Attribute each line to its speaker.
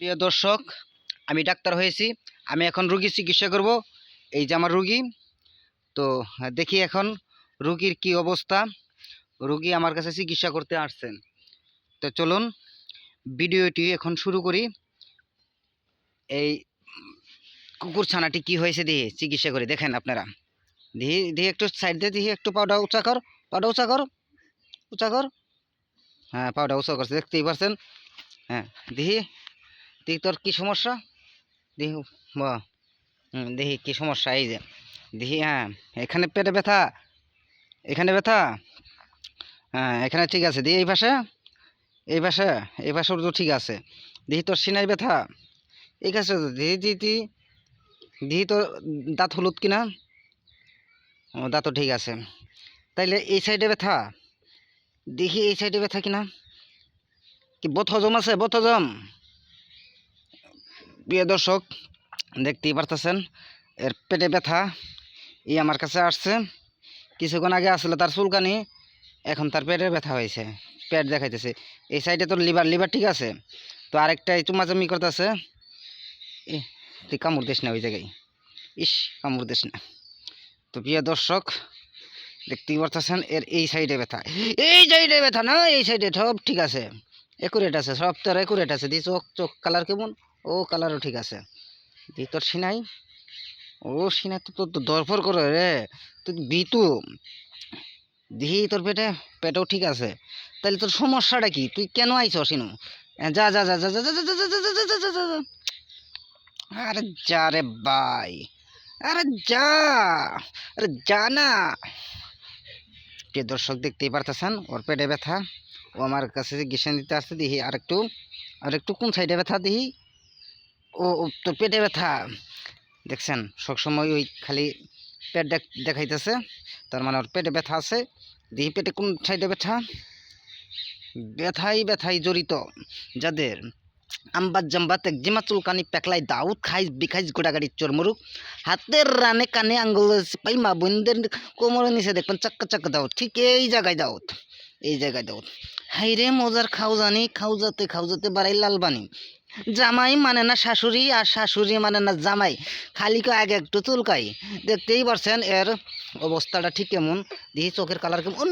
Speaker 1: প্রিয় দর্শক, আমি ডাক্তার হয়েছি। আমি এখন রুগী চিকিৎসা করব। এই যে আমার রুগী, তো দেখি এখন রুগীর কি অবস্থা। রুগী আমার কাছে চিকিৎসা করতে আসছেন। তো চলুন, ভিডিওটি এখন শুরু করি। এই কুকুর ছানাটি কি হয়েছে দিয়ে চিকিৎসা করি দেখেন আপনারা। দিহি দিহি একটু সাইড দিয়ে দিহি একটু পাউডার উঁচা কর পাউডার উঁচা কর উঁচা কর। হ্যাঁ পাউডার উঁচা করছে, দেখতেই পারছেন। হ্যাঁ দিহি দেখি তোর কি সমস্যা? দেখি, বা দেখি কি সমস্যা, এই যে, দেখি হ্যাঁ এখানে পেটে ব্যথা, এখানে ব্যথা হ্যাঁ এখানে ঠিক আছে দিয়ে এই পাশে এই পাশে এই পাশে তো ঠিক আছে, দেখি তোর সিনাই ব্যথা, এই কাছে দিহি দি দি দিহি তোর দাঁত হলুদ কিনা, ও দাঁতও ঠিক আছে, তাইলে এই সাইডে ব্যথা, দেখি এই সাইডে ব্যথা কিনা, কি বথজম আছে বথজম প্রিয় দর্শক, দেখতেই পারতেছেন, এর পেটে ব্যথা, এই আমার কাছে আসছে। কিছুক্ষণ আগে আসলে তার চুলকানি, এখন তার পেটে ব্যথা হয়েছে, পেট দেখাইতেছে। এই সাইডে তোর লিভার লিভার ঠিক আছে, তো আরেকটা চুমাচামি করতেছে। তুই কামড় দিস না ওই জায়গায়। ইস, কামড় দিস না। তো প্রিয় দর্শক, দেখতেই পারতেছেন, এর এই সাইডে ব্যথা। এই সাইডে ব্যথা না, এই সাইডে সব ঠিক আছে। একুরেট আছে, সব তোর একুরেট আছে দি চোখ চোখ কালার কেমন? ও কালারও ঠিক আছে দি তোর সিনাই ও সিনাই তো তোর তো দরফর করে রে তুই বিতু দিহি তোর পেটে পেটেও ঠিক আছে তাহলে তোর সমস্যাটা কি তুই কেন আইছ সিনু যা যা যা যা যা যা যা যা যা যা যা যা যা আরে যা রে ভাই আরে যা আরে যা না প্রিয় দর্শক দেখতেই পারতেছেন ওর পেটে ব্যথা ও আমার কাছে গিসেন দিতে আসছে দেখি আর একটু আর একটু কোন সাইডে ব্যথা দেখি ও তোর পেটে ব্যথা। দেখছেন, সবসময় ওই খালি পেট দেখ- দেখাইতেছে। তার মানে ওর পেটে ব্যথা আছে। দেখি পেটে কোন সাইডে ব্যথা? ব্যথাই ব্যথাই জড়িত। যাদের আম্বাত জাম্বাত একজিমা চুলকানি পেকলাই দাউদ খাইজ বিখাইজ গোড়াগাড়ি চোরমুরুক হাতের রানে কানে আঙ্গুল পাই মা বোনদের কোমরের নিচে দেখবেন চাক্কা চাক্কা দাউদ। ঠিক এই জায়গায় দাউদ, এই জায়গায় দাউদ। হাই রে মজার খাও জানি খাও যাতে খাও যাতে বাড়াই লাল বানি জামাই মানে না শাশুড়ি আর শাশুড়ি মানে না জামাই খালি কো আগে একটু চুলকাই দেখতেই পারছেন এর অবস্থাটা ঠিক কেমন দেখি চোখের কালার কেমন।